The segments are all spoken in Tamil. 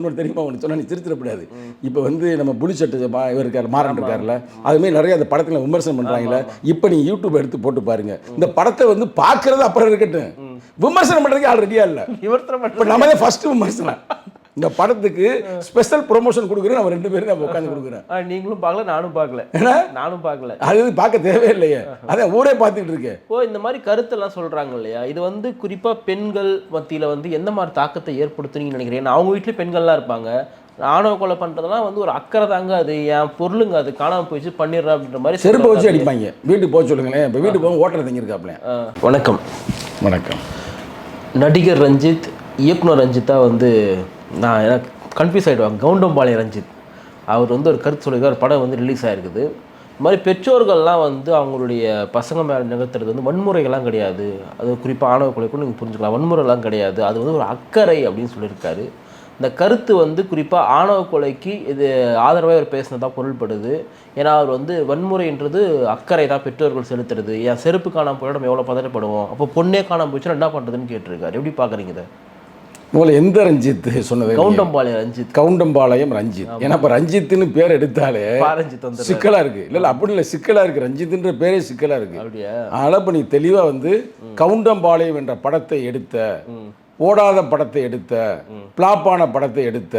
இன்னொரு தெரியுமா? ஒன்று சொன்னா நீ திருத்திடக்கூடாது இப்போ வந்து நம்ம புலிச்சட்டு இவர் இருக்கார் மாறன் இருக்கார்ல அதுமாரி நிறைய அந்த படத்தில் விமர்சனம் பண்ணுறாங்களே இப்போ நீ யூடியூப் எடுத்து போட்டு பாருங்க. இந்த படத்தை வந்து பார்க்கறது அப்புறம் இருக்கட்டும். விமர்சனம் பண்ணுறதுக்கு ஆள் ரெடியாக இல்லை. இப்போ நம்ம தான் ஃபர்ஸ்ட் விமர்சனம். இந்த படத்துக்கு ஸ்பெஷல் ப்ரொமோஷன் கொடுக்குறேன். நம்ம ரெண்டு பேரும் நம்ம உட்காந்து கொடுக்குறேன். நீங்களும் பார்க்கல நானும் பார்க்கல. ஏன்னா? நானும் பார்க்கல. அது பார்க்க தேவையில்லையே. அதான் ஊரே பார்த்துக்கிட்டு இருக்கேன் ஓ இந்த மாதிரி கருத்தெல்லாம் சொல்றாங்க இல்லையா? இது வந்து குறிப்பா பெண்கள் மத்தியில வந்து எந்த மாதிரி தாக்கத்தை ஏற்படுத்துனீங்கன்னு நினைக்கிறேன் அவங்க வீட்லயும் பெண்கள்லாம் இருப்பாங்க. ஆணவ கொலை பண்றதெல்லாம் வந்து ஒரு அக்கறை தாங்க. அது என் பொருளுங்க அது காணாம போயிடுச்சு பண்ணிடுறேன் அப்படின்ற மாதிரி செருப்பை வச்சு. அடிப்பாங்க. வீட்டுக்கு போக சொல்லுங்களேன். இப்போ வீட்டுக்கு போக ஓட்டர் தங்கியிருக்காப்ல வணக்கம். வணக்கம். நடிகர் ரஞ்சித் இயக்குனர் ரஞ்சித்தா வந்து நான் எனக்கு கன்ஃபியூஸ் ஆகிடுவாங்க கவுண்டம்பாளையம் ரஞ்சித். அவர் வந்து ஒரு கருத்து சொல்லியிருக்கார். படம் வந்து ரிலீஸ் ஆகிருக்குது இது மாதிரி பெற்றோர்கள்லாம் வந்து அவங்களுடைய பசங்க மேலே நிகழ்த்துறது வந்து வன்முறைகள்லாம் கிடையாது. அது குறிப்பாக ஆணவ கொலை கூட நீங்கள் புரிஞ்சுக்கலாம். வன்முறைலாம் கிடையாது. அது வந்து ஒரு அக்கறை அப்படின்னு சொல்லியிருக்காரு. இந்த கருத்து வந்து குறிப்பாக ஆணவ கொலைக்கு இது ஆதரவாக அவர் பேசினதாக பொருள்படுது. ஏன்னா அவர் வந்து வன்முறைன்றது அக்கறை தான் பெற்றோர்கள் செலுத்துறது. என் செருப்பு காணாம போய் நம்ம எவ்வளோ பதட்டப்படுவோம்? அப்போ பொண்ணே காணாமல் போச்சுன்னா என்ன பண்ணுறதுன்னு கேட்டிருக்காரு. எப்படி பார்க்குறீங்க இதை? முதல்ல எந்த ரஞ்சித் சொன்னது? கவுண்டம்பாளையம் ரஞ்சித். கவுண்டம்பாளையம் ரஞ்சித். ஏன்னா இப்போ ரஞ்சித்னு பேர் எடுத்தாலே பாரஞ்சித் வந்து சிக்கலா இருக்கு. இல்ல இல்ல அப்படி இல்லை சிக்கலா இருக்கு. ரஞ்சித்ன்ற பேரே சிக்கலா இருக்கு. அப்படியா? அதனால இப்போ நீ தெளிவா வந்து கவுண்டம்பாளையம் என்ற படத்தை எடுத்த ஓடாத படத்தை எடுத்த பிளாப்பான படத்தை எடுத்த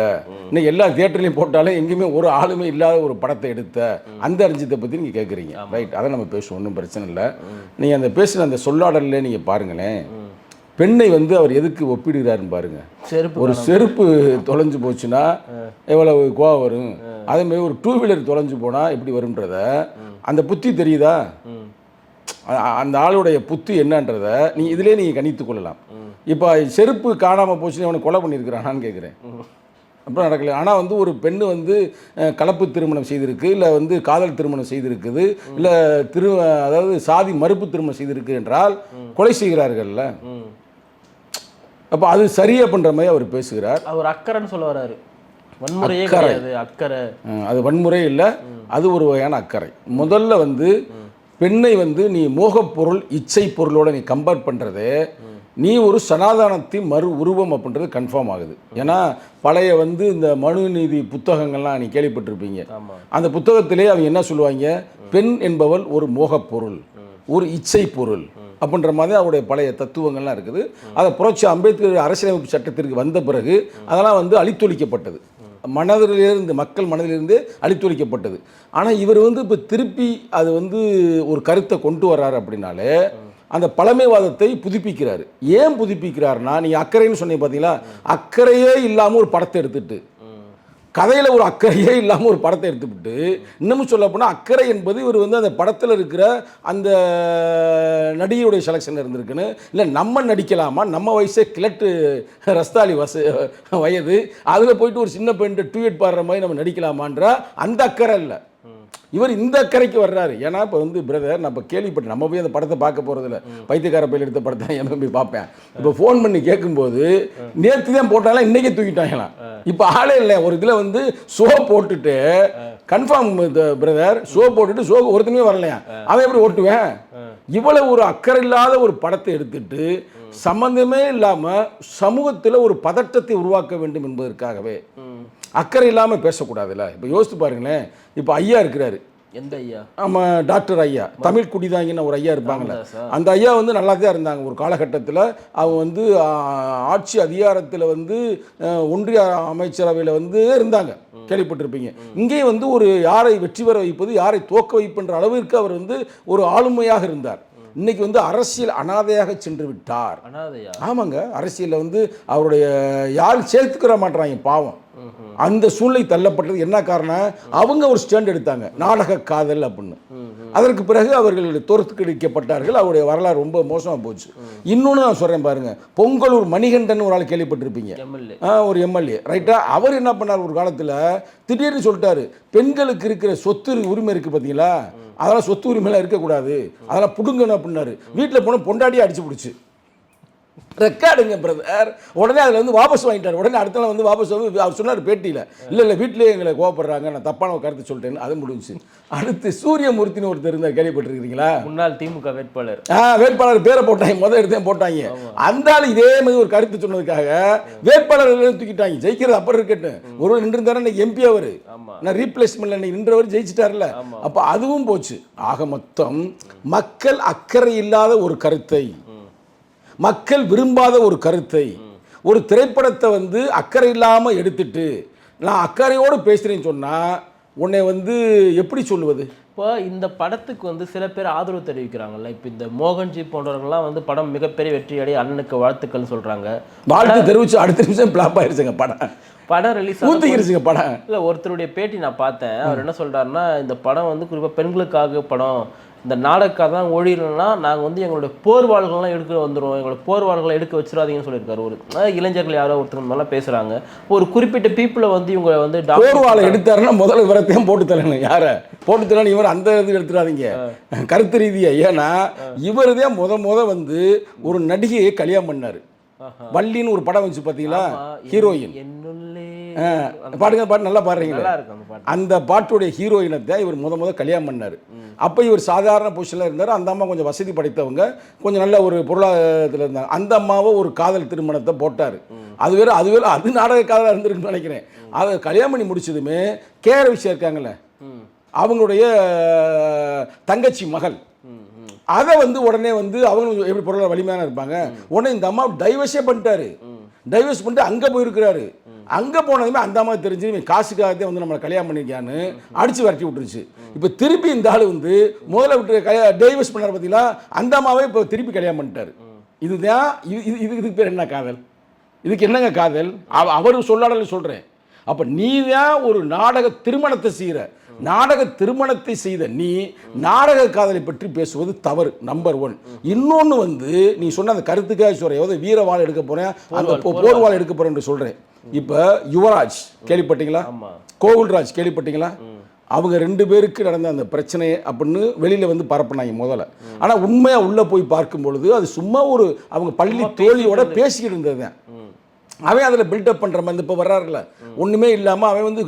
இன்னைக்கு எல்லா தியேட்டர்லையும் போட்டாலே எங்கேயுமே ஒரு ஆளுமே இல்லாத ஒரு படத்தை எடுத்த அந்த ரஞ்சித்தை பற்றி நீங்கள் கேட்குறீங்க ரைட் அதை நம்ம பேசுவோம். ஒன்றும் பிரச்சனை இல்லை. நீங்கள் அந்த பேசுன அந்த சொல்லாடல்ல நீங்கள் பாருங்களேன். பெண்ணை வந்து அவர் எதுக்கு ஒப்பிடுகிறாருன்னு பாருங்க. செருப்பு ஒரு செருப்பு தொலைஞ்சு போச்சுன்னா எவ்வளவு கோவம் வரும்? அதே மாதிரி ஒரு டூ வீலர் தொலைஞ்சு போனால் எப்படி வரும்ன்றத அந்த புத்தி தெரியுதா? அந்த ஆளுடைய புத்தி என்னன்றத நீ இதிலே நீங்கள் கணித்து கொள்ளலாம். இப்போ செருப்பு காணாமல் போச்சுன்னு அவனை கொலை பண்ணியிருக்கிறானான்னு கேட்குறேன் அப்புறம் நடக்கல. ஆனால் வந்து ஒரு பெண்ணு வந்து கலப்பு திருமணம் செய்திருக்கு இல்லை வந்து காதல் திருமணம் செய்திருக்குது இல்லை திரு அதாவது சாதி மறுப்பு திருமணம் செய்திருக்கு என்றால் கொலை செய்கிறார்கள்ல. அப்போ அது சரியா பண்ணுற மாதிரி அவர் பேசுகிறார். அவர் அக்கறைன்னு சொல்ல வராரு. வன்முறையே. கிடையாது? அக்கறை. அது வன்முறை இல்லை. அது ஒரு வகையான அக்கறை. முதல்ல வந்து பெண்ணை வந்து நீ மோகப் பொருள் இச்சை பொருளோட நீ கம்பேர் பண்ணுறது நீ ஒரு சனாதானத்தின் மறு உருவம் அப்படின்றது கன்ஃபார்ம் ஆகுது. ஏன்னா பழைய வந்து இந்த மனு நீதி புத்தகங்கள்லாம் நீ கேள்விப்பட்டிருப்பீங்க. அந்த புத்தகத்திலே அவங்க என்ன சொல்லுவாங்க? பெண் என்பவள் ஒரு மோகப் பொருள் ஒரு இச்சை பொருள். அப்படின்ற மாதிரி அவருடைய பழைய தத்துவங்கள்லாம் இருக்குது. அதை புரட்சி அம்பேத்கர் அரசியலமைப்பு சட்டத்திற்கு வந்த பிறகு அதெல்லாம் வந்து அழித்தொழிக்கப்பட்டது. மனதிலிருந்து மக்கள் மனதிலிருந்து அழித்தொழிக்கப்பட்டது. ஆனால் இவர் வந்து இப்போ திருப்பி அது வந்து ஒரு கருத்தை கொண்டு வர்றாரு அப்படின்னாலே அந்த பழமைவாதத்தை புதுப்பிக்கிறார். ஏன் புதுப்பிக்கிறாருன்னா நீங்கள் அக்கறைன்னு சொன்னீங்க பார்த்தீங்களா அக்கறையே இல்லாமல் ஒரு படத்தை எடுத்துட்டு கதையில் ஒரு அக்கறையே இல்லாமல் ஒரு படத்தை எடுத்துவிட்டு இன்னமும் சொல்ல போனால் அக்கறை என்பது இவர் வந்து அந்த படத்தில் இருக்கிற அந்த நடிகையுடைய செலெக்ஷன் இருந்திருக்குன்னு இல்லை நம்ம நடிக்கலாமா நம்ம வயசே கிழட்டு ரஸ்தாலி வச வயது அதில் போயிட்டு ஒரு சின்ன பெண்ணு டூயட் பாடுற மாதிரி நம்ம நடிக்கலாமான்ற அந்த அக்கறை இல்லை. இவர் இந்த அக்கறைக்கு வர்றாரு. ஏன்னா இப்போ வந்து பிரதர் நான் இப்போ கேள்விப்பட்டு நம்ம போய் அந்த படத்தை பார்க்க போகிறதில்ல பைத்தியக்கார பையில் எடுத்த படத்தை என் போய் பார்ப்பேன்? இப்போ ஃபோன் பண்ணி கேட்கும்போது நேற்று தான் போட்டாலும் இன்றைக்கே தூக்கிட்டாங்களாம் இப்போ ஆளே இல்லை. ஒரு இதில் வந்து ஷோ போட்டுட்டு கன்ஃபார்ம் பிரதர் ஷோ போட்டுட்டு ஷோ ஒருத்தனுமே வரலையா? அவன் எப்படி ஓட்டுவேன்? இவ்வளவு ஒரு அக்கறை இல்லாத ஒரு படத்தை எடுத்துட்டு சம்பந்தமே இல்லாமல் சமூகத்தில் ஒரு பதட்டத்தை உருவாக்க வேண்டும் என்பதற்காகவே. அக்கறை இல்லாமல் பேசக்கூடாதுல்ல? இப்போ யோசித்து பாருங்களேன். இப்போ ஐயா இருக்கிறாரு. எந்த ஐயா? ஆமாம் டாக்டர் ஐயா. தமிழ் குடிதாங்கின ஒரு ஐயா இருப்பாங்கல்ல. ராமதாஸா? அந்த ஐயா வந்து நல்லா தான் இருந்தாங்க. ஒரு காலகட்டத்தில் அவங்க வந்து ஆட்சி அதிகாரத்தில் வந்து ஒன்றிய அமைச்சரவையில் வந்து இருந்தாங்க. கேள்விப்பட்டிருப்பீங்க. இங்கேயும் வந்து ஒரு யாரை வெற்றி பெற வைப்பது யாரை தோக்க வைப்புன்ற அளவிற்கு அவர் வந்து ஒரு ஆளுமையாக இருந்தார். இன்னைக்கு வந்து அரசியல் அனாதையாக சென்று விட்டார். ஆமாங்க. அரசியலில் வந்து அவருடைய யாரும் சேர்த்துக்கிற மாட்றாங்க பாவம். அந்த சூழ்நிலை தள்ளப்பட்டது. என்ன காரணம்? அவங்க ஒரு ஸ்டாண்ட் எடுத்தாங்க. நாடக காதல் அப்படின்னு. அதற்கு பிறகு அவர்கள் தோற்கடிக்கப்பட்டார்கள் அவருடைய வரலாறு ரொம்ப மோசமாக போச்சு. இன்னொன்று நான் சொல்கிறேன் பாருங்க. பொங்கலூர் மணிகண்டன் ஒரு ஆள் கேள்விப்பட்டிருப்பீங்க. ஒரு எம்எல்ஏ. ரைட்டா அவர் என்ன பண்ணார் ஒரு காலத்தில்? திடீர்னு சொல்லிட்டாரு. பெண்களுக்கு இருக்கிற சொத்து உரிமை இருக்குது பார்த்தீங்களா அதெல்லாம் சொத்து உரிமைலாம் இருக்கக்கூடாது. அதெல்லாம் பிடுங்கணும் அப்படின்னாரு. வீட்டில் போனால் பொண்டாட்டியே அடிச்சு பிடிச்சி. ரெக்கார்டுங்க பிரதர் உடனே அதில் வந்து வாபஸ் வாங்கிட்டார். உடனே அடுத்த நாள் வந்து வாபஸ் வந்து அவர் சொன்னார் பேட்டியில் இல்லை இல்லை வீட்டிலேயே எங்களை கோவப்படுறாங்க. நான் தப்பான கருத்து சொல்லிட்டேன்னு அது முடிஞ்சுச்சு. அடுத்து சூரியமூர்த்தின்னு ஒருத்தர் இருந்தார். கேள்விப்பட்டிருக்கிறீங்களா? முன்னாள் திமுக வேட்பாளர். ஆ வேட்பாளர் பேரை போட்டாங்க. முதல் எடுத்தே போட்டாங்க. அந்த ஆள் இதே மாதிரி ஒரு கருத்து சொன்னதுக்காக வேட்பாளர் தூக்கிட்டாங்க. ஜெயிக்கிறது அப்புறம் இருக்கட்டும். ஒரு நின்றுந்தாரு இன்னைக்கு எம்பி அவர். நான் ரீப்ளேஸ்மெண்ட்ல இன்னைக்கு நின்றவர் ஜெயிச்சிட்டார்ல. அப்போ அதுவும் போச்சு. ஆக மொத்தம் மக்கள் அக்கறை இல்லாத ஒரு கருத்தை மக்கள் விரும்பாத ஒரு கருத்தை ஒரு திரைப்படத்தை வந்து அக்கறை இல்லாமல் எடுத்துட்டு நான் அக்கறையோடு பேசுகிறேன்னு சொன்னால் உன்னை வந்து எப்படி சொல்லுவது? இப்போ இந்த படத்துக்கு வந்து சில பேர் ஆதரவு தெரிவிக்கிறாங்கல்ல. இப்போ இந்த மோகன்ஜி போன்றவர்கள்லாம் வந்து படம் மிகப்பெரிய வெற்றி அடைய அண்ணனுக்கு வாழ்த்துக்கள் சொல்றாங்க. வாழ்த்து தெரிவிச்சு அடுத்த நிமிஷம் பிளாப் ஆயிருச்சுங்க படம். படம் ரிலீஸ் ஊத்திக்கிருச்சுங்க படம். இல்லை ஒருத்தருடைய பேட்டி நான் பார்த்தேன். அவர் என்ன சொல்றாருன்னா இந்த படம் வந்து குறிப்பாக பெண்களுக்காக படம் இந்த நாடக தான் ஒழியலன்னா நாங்கள் வந்து எங்களுடைய போர்வாள்கள்லாம் எடுக்க வந்துடும் எங்களோட போர்வாள்களை எடுக்க வச்சிடாதீங்கன்னு சொல்லியிருக்காரு ஒரு இளைஞர்கள் யாரோ ஒருத்தர் மாதிரிலாம் பேசுகிறாங்க ஒரு குறிப்பிட்ட பீப்புளை வந்து இவங்க வந்து போர்வாலை எடுத்தாருன்னா முதல்ல இவரத்தையும் போட்டு தரணும் யார? போட்டு தரணும் இவர் அந்த இது எடுத்துடாதீங்க. கருத்து ரீதியா. ஏன்னா இவர் தான் முத முத வந்து ஒரு நடிகையை கல்யாணம் பண்ணாரு. வள்ளின்னு ஒரு படம் வச்சு பார்த்தீங்களா ஹீரோயின். பாடுங்க பாட்டு நல்லா பாடுறீங்களே. அந்த பாட்டு. அந்த பாட்டுடைய ஹீரோயினை தான் இவர் முத முத கல்யாணம் பண்ணார். அப்போ இவர் சாதாரண பொசிஷனில் இருந்தார். அந்த அம்மா கொஞ்சம் வசதி படைத்தவங்க கொஞ்சம் நல்ல ஒரு பொருளாதாரத்தில் இருந்தாங்க. அந்த அம்மாவை ஒரு காதல் திருமணத்தை போட்டார். அது வேற அது வேற அது நாடக காதலாக இருந்திருக்குன்னு நினைக்கிறேன். அதை கல்யாணம் பண்ணி முடிச்சதுமே கேர விஷயம் இருக்காங்கல்ல. அவங்களுடைய தங்கச்சி மகள். அதை வந்து உடனே வந்து அவங்க எப்படி பொருளாதார வலிமையான இருப்பாங்க? உடனே இந்த அம்மா டைவர்ஸே பண்ணிட்டாரு. டைவர்ஸ் பண்ணிட்டு அங்கே போயிருக்கிறாரு. அங்கே போனதுமே அந்த அம்மா தெரிஞ்சு இவன் காசுக்காகத்தே வந்து நம்மளை கல்யாணம் பண்ணிருக்கான்னு அடிச்சு விரட்டி விட்டுருச்சு. இப்போ திருப்பி இந்த ஆள் வந்து முதல்ல விட்டு கல்யா டைவர்ஸ் பண்ணார் பார்த்தீங்களா அந்த அம்மாவே இப்போ திருப்பி கல்யாணம் பண்ணிட்டாரு. இதுதான் இது இது இது- இதுக்கு பேர் என்ன காதல்? இதுக்கு என்னங்க காதல்? அவ- அவர் சொல்லாடல சொல்கிறேன் அப்போ நீ தான் ஒரு நாடக திருமணத்தை செய்கிற நாடக திருமணத்தை செய்த நீ நாடக காதலை பற்றி பேசுவது தவறு நம்பர் ஒன் இன்னொன்று வந்து நீ சொன்ன அந்த கருத்துக்காக சொல்கிறேன் ஏதோ வீரவாள் எடுக்க போகிறேன் அந்த போர்வாள் எடுக்க போகிறேன் சொல்கிறேன் இப்போ யுவராஜ் கேள்விப்பட்டீங்களா? கோகுல்ராஜ் கேள்விப்பட்டீங்களா? அவங்க ரெண்டு பேருக்கு நடந்த அந்த பிரச்சனை அப்படின்னு வெளியில் வந்து பரப்புனாங்க முதல்ல. ஆனால் உண்மையாக உள்ளே போய் பார்க்கும் பொழுது அது சும்மா ஒரு அவங்க பள்ளி தோழியோட பேசிக்கிட்டு இருந்தது. தான் அவன் அதில் பில்டப் பண்ணுற மாதிரி இப்போ வர்றாருல ஒன்றுமே இல்லாமல் அவன் வந்து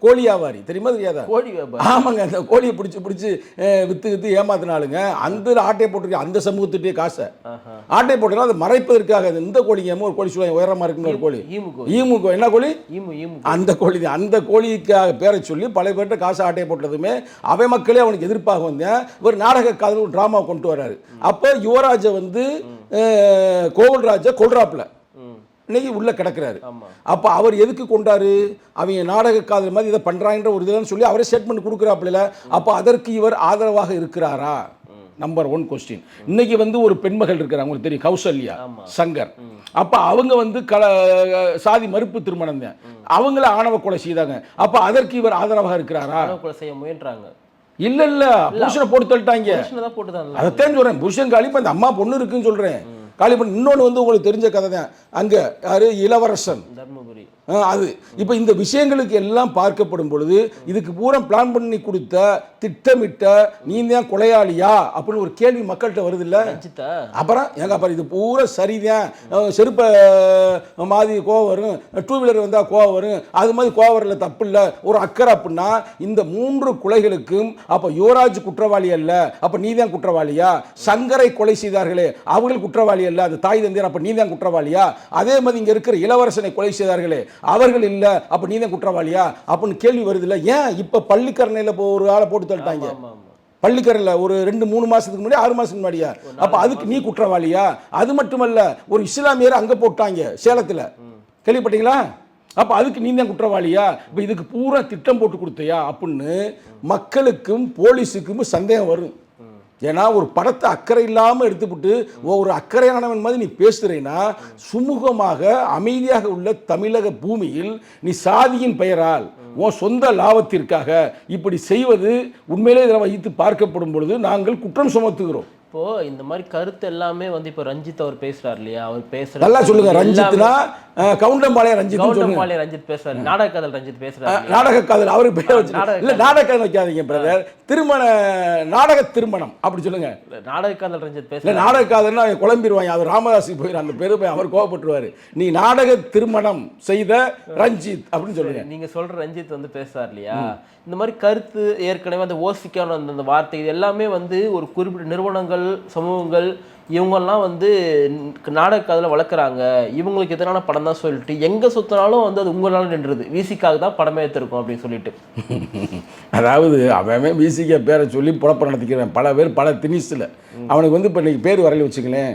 கோழி வியாபாரி. தெரியுமா தெரியாதா? கோழி வியாபாரம் ஆமாங்க அந்த கோழியை பிடிச்சி பிடிச்சி வித்து வித்து ஏமாத்தினாலுங்க அந்த ஆட்டையை போட்டிருக்க அந்த சமூகத்துட்டே காசை. ஆஹா. ஆட்டையை போட்டுனா அதை மறைப்பதற்காக இந்த- கோழிங்க ஒரு கோழி சொல்லுவாங்க உயரமாக இருக்குங்க ஒரு கோழி. ஈமு கோழி. ஈமு கோ- என்ன கோழி? அந்த கோழி தான். அந்த கோழிக்காக பேரை சொல்லி பல பேர்கிட்ட காசு ஆட்டையை போட்டதுமே அவை மக்களே அவனுக்கு எதிர்ப்பாக வந்தேன் ஒரு நாடக காதல் ட்ராமா கொண்டு வராரு அப்போ யுவராஜை வந்து அஹ், கோகுல்ராஜை கொல்றாப்புல. இன்னைக்கு உள்ள கிடக்குறாரு. அப்போ அவர் எதுக்கு கொண்டாரு? அவங்க நாடக காதல் மாதிரி இதை பண்ணுறாங்கன்ற ஒரு இதுன்னு சொல்லி அவரே ஸ்டேட்மெண்ட் கொடுக்குறாப்புல. அப்போ அதற்கு இவர் ஆதரவாக இருக்கிறாரா? நம்பர் ஒன் கொஸ்டின் இன்னைக்கு வந்து ஒரு பெண்மகள் இருக்கிறாங்க. உங்களுக்கு தெரியும் கௌசல்யா. சங்கர். அப்போ அவங்க வந்து கல சாதி மறுப்பு திருமணம் தான். அவங்கள ஆணவ கொலை செய்தாங்க. அப்போ அதற்கு இவர் ஆதரவாக இருக்கிறாரா? கொலை செய்ய முயன்றாங்க. இல்ல இல்ல. புருஷனை போட்டு தள்ளிட்டாங்க. அதைத்தான் சொல்றேன். புருஷன் காலி பண்ண அம்மா பொண்ணு இருக்குன்னு சொல்றேன். காலி பண்ண இன்னொன்று வந்து உங்களுக்கு தெரிஞ்ச கதை தான் அங்க யாரு? இளவரசன். தர்மபுரி. அது. இப்போ இந்த விஷயங்களுக்கு எல்லாம் பார்க்கப்படும் பொழுது இதுக்கு பூரா பிளான் பண்ணி கொடுத்த திட்டமிட்ட நீ தான் கொலையாளியா? அப்படின்னு ஒரு கேள்வி மக்கள்கிட்ட வருது இல்ல அப்புறம் ஏங்க அப்புறம் இது பூரா சரிதான். செருப்பை மாதிரி கோவம் வரும். டூ வீலர் வந்தால் கோவம் வரும். அது மாதிரி கோவம் வரல தப்பு இல்லை. ஒரு அக்கறை அப்படின்னா இந்த மூன்று கொலைகளுக்கும் அப்போ யுவராஜ் குற்றவாளி அல்ல அப்போ நீ தான் குற்றவாளியா? சங்கரை கொலை செய்தார்களே அவர்கள் குற்றவாளி அல்ல. அந்த தாய் தந்தையர் அப்போ நீ தான் குற்றவாளியா? அதே மாதிரி இங்கே இருக்கிற இளவரசனை கொலை செய்தார்களே அவர்கள் இல்லை அப்போ நீ தான் குற்றவாளியா? அப்படின்னு கேள்வி வருது இல்லை ஏன் இப்போ பள்ளிக்கரணையில் இப்போ ஒரு ஆளை போட்டு தள்ளிட்டாங்க? பள்ளிக்கரையில் ஒரு ரெண்டு மூணு மாசத்துக்கு முன்னாடி ஆறு மாசத்துக்கு முன்னாடியா? அப்ப அதுக்கு நீ குற்றவாளியா? அது மட்டுமல்ல ஒரு இஸ்லாமியர் அங்க போட்டாங்க சேலத்துல. கேள்விப்பட்டீங்களா? அப்ப அதுக்கு நீ தான் குற்றவாளியா? இப்ப இதுக்கு பூரா திட்டம் போட்டு கொடுத்தியா? அப்படின்னு மக்களுக்கும் போலீஸுக்கும் சந்தேகம் வரும். ஏன்னா ஒரு படத்தை அக்கறை இல்லாமல் எடுத்துவிட்டு ஒரு அக்கறையானவன் மாதிரி நீ பேசுகிறேன்னா சுமூகமாக அமைதியாக உள்ள தமிழக பூமியில் நீ சாதியின் பெயரால் உன் சொந்த லாபத்திற்காக இப்படி செய்வது உண்மையிலே இதில் வைத்து பார்க்கப்படும் பொழுது நாங்கள் குற்றம் சுமத்துகிறோம். இப்போ இந்த மாதிரி கருத்து எல்லாமே வந்து இப்போ ரஞ்சித் அவர் பேசுறாரு இல்லையா? அவர் பேசுற நல்லா சொல்லுங்க. ரஞ்சித்னா அஹ், கவுண்டம்பாளையம் ரஞ்சித் கவுண்டம்பாளைய ரஞ்சித் பேசுறாரு. நாடக கதல் ரஞ்சித் பேசுறாரு அஹ், நாடக காதல் அவருக்கு பேர் வச்சு இல்ல நாடக காதல் வைக்காதீங்க பிரதர் திருமண நாடக திருமணம். அப்படி சொல்லுங்க? நாடக கதல் ரஞ்சித் பேசுறாரு. நாடக காதல்னா குழம்பிடுவாங்க அவர் ராமதாஸுக்கு போயிரு. அந்த பேரு போய் அவர் கோவப்பட்டுருவாரு. நீ நாடக திருமணம் செய்த ரஞ்சித் அப்படின்னு சொல்லுங்க. நீங்க சொல்ற ரஞ்சித் வந்து பேசுறாரு இல்லையா? இந்த மாதிரி கருத்து ஏற்கனவே அந்த ஓசிக்கான அந்த அந்த வார்த்தை இது எல்லாமே வந்து ஒரு குறிப்பிட்ட நிறுவனங்கள் சமூகங்கள் இவங்கெல்லாம் வந்து நாடக வளர்க்குறாங்க. இவங்களுக்கு எதிரான படம் தான் சொல்லிட்டு எங்கே சுற்றினாலும் வந்து அது உங்களால் நின்றுது. விசிக்காக தான் படமே எடுத்திருக்கோம் அப்படின்னு சொல்லிட்டு. அதாவது அவன் விசிக்க பேரை சொல்லி புழப்ப நடத்திக்கிறேன் பல பேர் பல திணிஸில் அவனுக்கு வந்து இப்போ இன்னைக்கு பேர் வரல வச்சுங்களேன்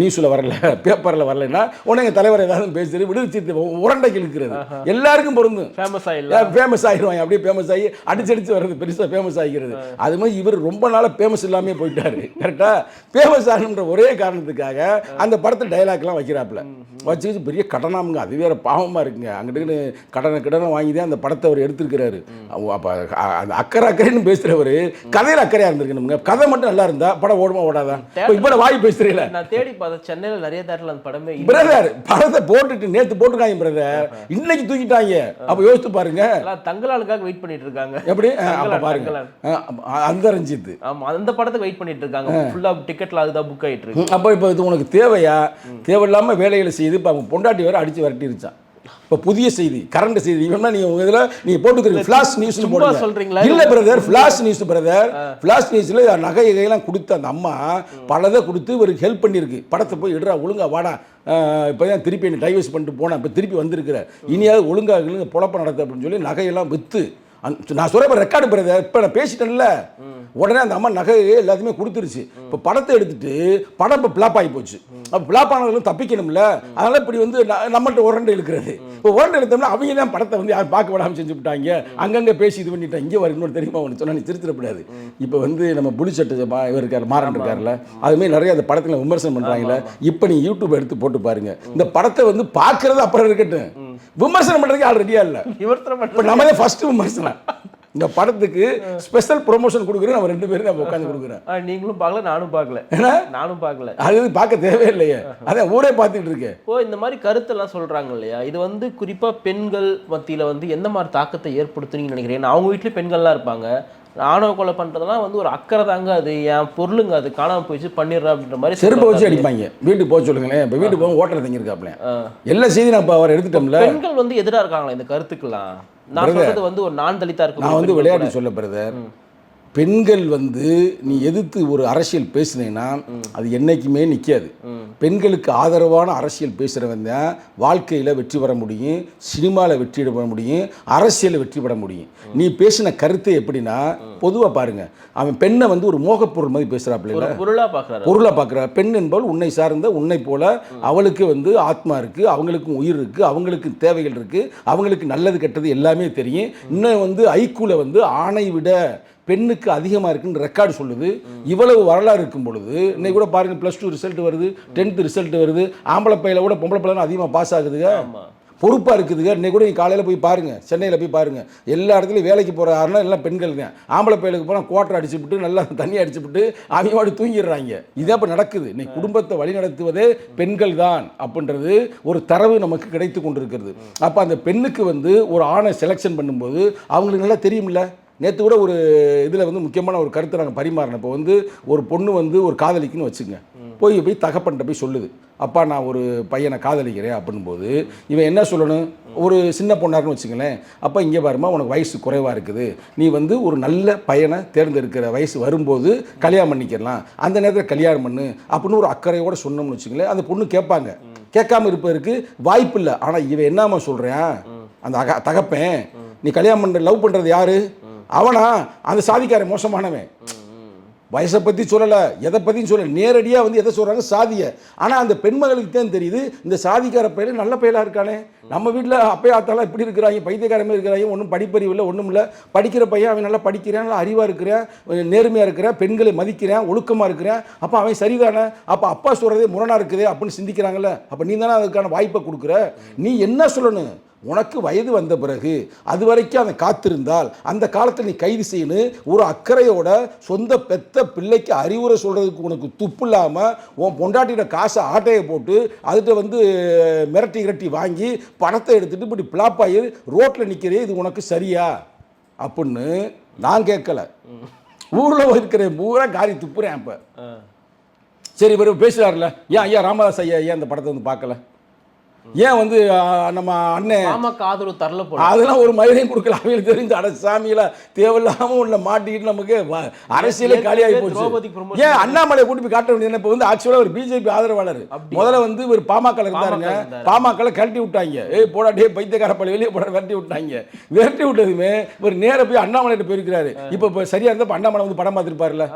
நியூஸில் வரல பேப்பரில் வரலைன்னா உடனே எங்கள் தலைவர் ஏதாவது பேசுறது விடுவிச்சு உரண்டைக்கு இழுக்கிறது எல்லாருக்கும் பொருந்தும். ஃபேமஸ் ஆயிடலாம். ஃபேமஸ் ஆகிடுவாங்க அப்படியே ஃபேமஸ் ஆகி அடிச்சடிச்சு வர்றது பெருசாக ஃபேமஸ் ஆகிக்கிறது. அது மாதிரி இவர் ரொம்ப நாளாக ஃபேமஸ் இல்லாமே போயிட்டாரு. கரெக்டாக ஃபேமஸ் ஆகணுன்ற ஒரே காரணத்துக்காக அந்த படத்தை டைலாக்லாம் வைக்கிறாப்புல. வச்சு பெரிய கடனாமுங்க. அது வேற பாவமாக இருக்குங்க. அங்கிட்டு கடனை கடனை வாங்கி தான் அந்த படத்தை அவர் எடுத்திருக்கிறாரு. அப்போ அந்த அக்கறை அக்கறைன்னு பேசுகிறவர் கதையில் அக்கறையாக இருந்திருக்கணுங்க கதை மட்டும் நல்லா இருந்தா படம் ஓடுமா. ஓடாதா? இப்போ இப்போ வாய் பேசுறீங்களே. நான் தேடி பார்த்தேன். சென்னையில நிறைய தேட்டர்ல அந்த படமே. பிரதர் படத்தை போட்டுட்டு நேத்து போட்டுருக்காங்க பிரதர் இன்னைக்கு தூக்கிட்டாங்க. அப்ப யோசித்து பாருங்க. எல்லாம் தங்கலானுக்காக வெயிட் பண்ணிட்டு இருக்காங்க. எப்படி? பாருங்க. அந்த ரஞ்சித். ஆமா அந்த படத்துக்கு வெயிட் பண்ணிட்டு இருக்காங்க. ஃபுல்லா டிக்கெட்ல அதுதான் புக் ஆயிட்டு இருக்கு. அப்போ இப்போ இது உனக்கு தேவையா? தேவையில்லாம வேலைகளை செய்து இப்போ பொண்டாட்டி வேற அடிச்சு விரட்டிருச்சான். இப்போ புதிய செய்தி கரண்ட் செய்தி இவனா நீங்க உங்க இதுல நீங்க போட்டுக்கிறீங்க. ஃபிளாஷ் நியூஸ் போடுங்க. சொல்றீங்களா? இல்ல brother flash news brother flash நியூஸ்ல நகை நகையெல்லாம் கொடுத்து அந்த அம்மா பலதை கொடுத்து இவருக்கு ஹெல்ப் பண்ணியிருக்கு. படத்தை போய் இடுறா ஒழுங்கா வாடா. இப்போ தான் திருப்பி என்ன டைவர்ஸ் பண்ணிட்டு போனேன் இப்போ திருப்பி வந்திருக்கிற. இனியாவது ஒழுங்கா ஒழுங்கா பொழப்ப நடத்த அப்படின்னு சொல்லி நகையெல்லாம் விற்று அந்த நான் சொல்ல ரெக்கார்டு பிரதர் இப்போ நான் பேசிட்டேன்ல. உடனே அந்த அம்மா நகை எல்லாத்தையுமே கொடுத்துருச்சு. இப்போ படத்தை எடுத்துட்டு படம் இப்போ பிளாப் ஆகி போச்சு. அப்போ பிளாப் ஆனவங்களும் தப்பிக்கணும்ல. அதனால இப்படி வந்து நம்மள்ட்ட உரண்டை இழுக்கிறது. இப்போ உரண்டை எடுத்தோம்னா அவங்க தான் படத்தை வந்து யாரும் பார்க்க விடாமல் செஞ்சு விட்டாங்க. அங்கங்கே பேசி இது பண்ணிட்டாங்க இங்கே வர இன்னொரு தெரியுமா ஒன்று சொன்னா நீ திருத்திடக்கூடாது இப்போ வந்து நம்ம புலிச்சட்டை இவர் இருக்கார் மாறன் இருக்கார்ல. அதுமாரி நிறைய அந்த படத்தில் விமர்சனம் பண்ணுறாங்களே இப்போ நீ யூடியூப் எடுத்து போட்டு பாருங்க. இந்த படத்தை வந்து பார்க்கறது அப்புறம் இருக்கட்டும். விமர்சனம் பண்ணுறதுக்கு ஆள் ரெடியாக இல்லை. விமர்சனம் நம்ம ஃபர்ஸ்ட் விமர்சனம். இந்த படத்துக்கு ஸ்பெஷல் ப்ரொமோஷன் கொடுக்குறேன். நம்ம ரெண்டு பேரும் நம்ம உட்காந்து கொடுக்குறேன் நீங்களும் பார்க்கல நானும் பார்க்கல. ஏன்னா? நானும் பார்க்கல. அது பார்க்க தேவையில்லையே. அதான் ஊரே பார்த்துக்கிட்டு இருக்கேன் இப்போ இந்த மாதிரி கருத்தெல்லாம் சொல்றாங்க இல்லையா? இது வந்து குறிப்பா பெண்கள் மத்தியில வந்து எந்த மாதிரி தாக்கத்தை ஏற்படுத்துனீங்கன்னு நினைக்கிறேன். அவங்க வீட்லயும் பெண்கள்லாம் இருப்பாங்க. ஆணவ கொலை பண்றதெல்லாம் வந்து ஒரு அக்கறை தாங்க அது. என் பொருளுங்க அது காணாம போயிடுச்சு பண்ணிடுறேன் அப்படின்ற மாதிரி செருப்பை வச்சு. அடிப்பாங்க. வீட்டுக்கு போக சொல்லுங்களேன். இப்போ வீட்டுக்கு போக ஓட்டர் தங்கியிருக்காப்ல. எல்லா செய்தி நான் இப்போ அவர் எடுத்துட்டோம்ல. பெண்கள் வந்து எதிரா இருக்காங்களா இந்த கருத்துக்கெல்லாம்? நான் சொல்றது வந்து ஒரு நான் தலித்தா இருக்கும் நான் வந்து விளையாட்டு சொல்ல பிரதர் பெண்கள் வந்து நீ எதிர்த்து ஒரு அரசியல் பேசுனீங்கன்னா அது என்னைக்குமே நிற்காது பெண்களுக்கு ஆதரவான அரசியல் பேசுகிறவன் தான் வாழ்க்கையில் வெற்றி பெற முடியும் சினிமாவில் வெற்றி பெற முடியும் அரசியலில் வெற்றி பெற முடியும். நீ பேசின கருத்து எப்படின்னா பொதுவாக பாருங்க அவன் பெண்ணை வந்து ஒரு மோகப்பொருள் மாதிரி பேசுகிறாப்புல ஒரு பொருளா பாக்குறாரு. பொருளை பார்க்குற பெண் என்பவள் உன்னை சார்ந்த உன்னை போல அவளுக்கு வந்து ஆத்மா இருக்குது அவங்களுக்கும் உயிர் இருக்குது அவங்களுக்கு தேவைகள் இருக்குது அவங்களுக்கு நல்லது கெட்டது எல்லாமே தெரியும். இன்னும் வந்து ஐக்கூல வந்து ஆணை விட பெண்ணுக்கு அதிகமாக இருக்குன்னு ரெக்கார்டு சொல்லுது. இவ்வளவு வரலாறு இருக்கும் பொழுது இன்னைக்கு கூட பாருங்க ப்ளஸ் டூ ரிசல்ட் வருது டென்த் ரிசல்ட் வருது. ஆம்பளை பையில கூட பொம்பளை பையன் அதிகமாக பாஸ் ஆகுதுங்க. பொறுப்பாக இருக்குதுங்க. இன்னைக்கு கூட நீ காலையில் போய் பாருங்கள் சென்னையில் போய் பாருங்கள் எல்லா இடத்துலையும் வேலைக்கு போகிற யாருன்னா எல்லாம் பெண்கள் தான் ஆம்பளை பையலுக்கு போனால் குவாட்டர் அடிச்சுவிட்டு நல்லா தண்ணி அடிச்சுவிட்டு அவங்க மாடி தூங்கிடுறாங்க. இதே இப்போ நடக்குது. இன்னைக்கு குடும்பத்தை வழி நடத்துவதே பெண்கள் தான் அப்படின்றது ஒரு தரவு நமக்கு கிடைத்து கொண்டிருக்கிறது. அப்போ அந்த பெண்ணுக்கு வந்து ஒரு ஆணை செலெக்ஷன் பண்ணும்போது அவங்களுக்கு நல்லா தெரியும்ல? நேற்று கூட ஒரு இதில் வந்து முக்கியமான ஒரு கருத்தை நாங்கள் பரிமாறினப்போ வந்து ஒரு பொண்ணு வந்து ஒரு காதலிக்குன்னு வச்சுங்க. போய் போய் தகப்பன்ட்ட போய் சொல்லுது. அப்பா நான் ஒரு பையனை காதலிக்கிறேன் அப்படின்போது இவன் என்ன சொல்லணும்? ஒரு சின்ன பொண்ணாருன்னு வச்சுங்களேன். அப்போ இங்கே பாருமா உனக்கு வயசு குறைவாக இருக்குது. நீ வந்து ஒரு நல்ல பையனை தேர்ந்தெடுக்கிற வயசு வரும்போது கல்யாணம் பண்ணிக்கலாம். அந்த நேரத்தில் கல்யாணம் பண்ணு அப்படின்னு ஒரு அக்கறையோடு சொன்னோம்னு வச்சுங்களேன். அந்த பொண்ணு கேட்பாங்க. கேட்காம இருப்பதற்கு வாய்ப்பு இல்லை ஆனால் இவன் என்னம்மா சொல்கிறேன் அந்த அக தகப்பேன் நீ கல்யாணம் பண்ணுற லவ் பண்ணுறது யாரு? அவனா அந்த சாதிக்காரன் மோசமானவன். வயசை பற்றி சொல்லலை எதை பற்றியும் சொல்லலை. நேரடியாக வந்து எதை சொல்கிறாங்க சாதியை. ஆனால் அந்த பெண்மகளுக்கு தான் தெரியுது இந்த சாதிக்கார பையன் நல்ல பையலாக இருக்கானே. நம்ம வீட்டில் அப்பயே ஆத்தாலாம் இப்படி இருக்கிறாங்க பைத்தியக்காரமே இருக்கிறாங்க ஒன்றும் படிப்பறிவு இல்லை ஒன்றும் இல்லை. படிக்கிற பையன் அவன் நல்லா படிக்கிறான் நல்லா அறிவாக இருக்கிறான் நேர்மையாக இருக்கிறான் பெண்களை மதிக்கிறான் ஒழுக்கமாக இருக்கிறான். அப்போ அவன் சரிதானே? அப்போ அப்பா சொல்கிறதே முரணாக இருக்குதே அப்படின்னு சிந்திக்கிறாங்கல்ல. அப்போ நீ தானே அதுக்கான வாய்ப்பை கொடுக்குற? நீ என்ன சொல்லணும்? உனக்கு வயது வந்த பிறகு அது வரைக்கும் அதை காத்திருந்தால் அந்த காலத்தில் நீ கைது செய்யணும் ஒரு அக்கறையோட சொந்த பெத்த பிள்ளைக்கு அறிவுரை சொல்கிறதுக்கு உனக்கு துப்பு இல்லாமல் உன் பொண்டாட்டியோட காசை ஆட்டையை போட்டு அதுகிட்ட வந்து மிரட்டி இரட்டி வாங்கி பணத்தை எடுத்துட்டு இப்படி பிளாப் ஆகி ரோட்டில் நிற்கிறே இது உனக்கு சரியா? அப்படின்னு நான் கேட்கல. ஊரில் இருக்கிற பூரா காரி துப்புறேன் இப்போ சரி இவர் பேசுகிறார்ல ஏன் ஐயா ராமதாஸ் ஐயா ஏன் அந்த படத்தை வந்து பார்க்கல? ஏன் வந்து நம்ம அண்ணன் ஆதரவு தரல போல. அதெல்லாம் ஒரு மயிலையும் கொடுக்கல. அவங்களுக்கு தெரிஞ்ச அட சாமியில தேவையில்லாம உள்ள மாட்டிக்கிட்டு நமக்கு அரசியலே காலியாகி போச்சு. ஏன் அண்ணாமலை கூட்டி போய் காட்ட வேண்டியது இப்போ வந்து ஆக்சுவலா ஒரு பிஜேபி ஆதரவாளர். முதல்ல வந்து ஒரு பாமக இருந்தாருங்க. பாமக கழட்டி விட்டாங்க. ஏய் போடா டே பைத்தியக்கார பள்ளி வெளியே போட விரட்டி விட்டாங்க. விரட்டி விட்டதுமே ஒரு நேர போய் அண்ணாமலை போயிருக்கிறாரு. இப்போ இப்போ சரியா இருந்தா இப்ப அண்ணாமலை வந்து படம் பார்த்துருப்பாருல?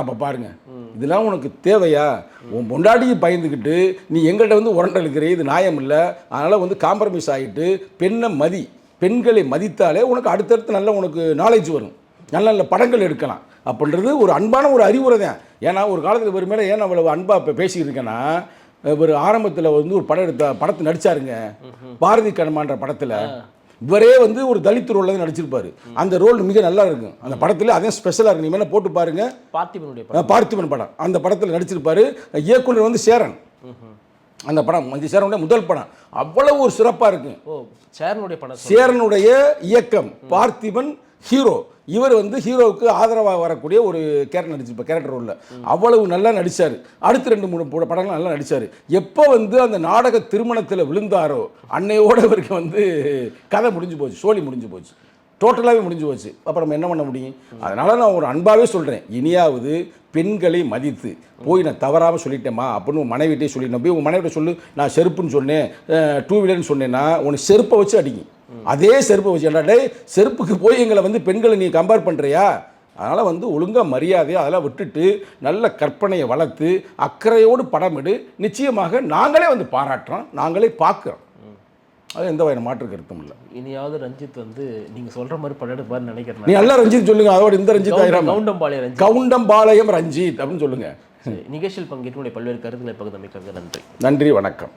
அப்போ பாருங்க. இதெல்லாம் உனக்கு தேவையா? உன் பொண்டாட்டிக்கு பயந்துக்கிட்டு நீ எங்கள்கிட்ட வந்து உரண்டை இருக்கிற இது நியாயம் இல்லை. அதனால் வந்து காம்ப்ரமைஸ் ஆகிட்டு பெண்ணை மதி பெண்களை மதித்தாலே உனக்கு அடுத்தடுத்து நல்ல உனக்கு நாலேஜ் வரும். நல்ல நல்ல படங்கள் எடுக்கலாம். அப்படின்றது ஒரு அன்பான ஒரு அறிவுரை தான். ஏன்னா ஒரு காலத்தில் ஒரு மேலே ஏன் அவ்வளவு அன்பாக இப்போ பேசிக்கிட்டு இருக்கேன்னா ஒரு ஆரம்பத்தில் வந்து ஒரு படம் எடுத்த படத்தை நடிச்சாருங்க. பாரதி கண்ணமான்ற படத்தில் இவரே வந்து ஒரு தலித் ரோலில் தான் நடிச்சிருப்பாரு. அந்த ரோல் மிக நல்லா இருக்கும். அந்த படத்தில் அதே ஸ்பெஷலாக இருக்கு. நீ வேணா போட்டு பாருங்க. பார்த்திபனுடைய பார்த்திபன் படம். அந்த படத்தில் நடிச்சிருப்பாரு. இயக்குனர் வந்து சேரன். அந்த படம் இந்த சேரனுடைய முதல் படம். அவ்வளவு ஒரு சிறப்பாக இருக்கு. ஓ சேரனுடைய படம். சேரனுடைய இயக்கம் பார்த்திபன் ஹீரோ இவர் வந்து ஹீரோவுக்கு ஆதரவாக வரக்கூடிய ஒரு கேரக்டர் நடிச்சிருப்பார் கேரக்டர் ரோலில் அவ்வளவு நல்லா நடித்தார் அடுத்து ரெண்டு மூணு படங்கள் நல்லா நடித்தார் எப்போ வந்து அந்த நாடக திருமணத்தில் விழுந்தாரோ அன்னையோட இவருக்கு வந்து கதை முடிஞ்சு போச்சு சோழி முடிஞ்சு போச்சு. டோட்டலாகவே முடிஞ்சு போச்சு. அப்புறம் நம்ம என்ன பண்ண முடியும்? அதனால் நான் ஒரு அன்பாகவே சொல்கிறேன் இனியாவது பெண்களை மதித்து போய் நான் தவறாமல் சொல்லிட்டேம்மா அப்படின்னு உன் மனைவிட்டே சொல்லிட்டேன் போய் உன் மனைவிட்ட சொல்லு நான் செருப்புன்னு சொன்னேன் டூ வீலர்னு சொன்னேன்னா உனக்கு செருப்பை வச்சு அடிக்கும். அதே செருப்பை வச்சு என்னடே செருப்புக்கு போய் எங்களை வந்து பெண்களை நீ கம்பேர் பண்ணுறியா அதனால் வந்து ஒழுங்காக மரியாதையை அதெல்லாம் விட்டுட்டு நல்ல கற்பனையை வளர்த்து அக்கறையோடு படமிடு. நிச்சயமாக நாங்களே வந்து பாராட்டுறோம் நாங்களே பார்க்குறோம். அது எந்த வகையான மாற்று கருத்தும் இல்லை. இனியாவது ரஞ்சித் வந்து நீங்க சொல்ற மாதிரி படம் நினைக்கிறேன் நீ நல்லா ரஞ்சித் சொல்லுங்க அதோட இந்த ரஞ்சித் ஆயிரம். கவுண்டம்பாளைய ரஞ்சித். கவுண்டம்பாளையம் ரஞ்சித் அப்படின்னு சொல்லுங்க. நிகழ்ச்சியில் பங்கேற்று பல்வேறு கருத்துக்களை பகிர்ந்தமைக்காக நன்றி. நன்றி வணக்கம்.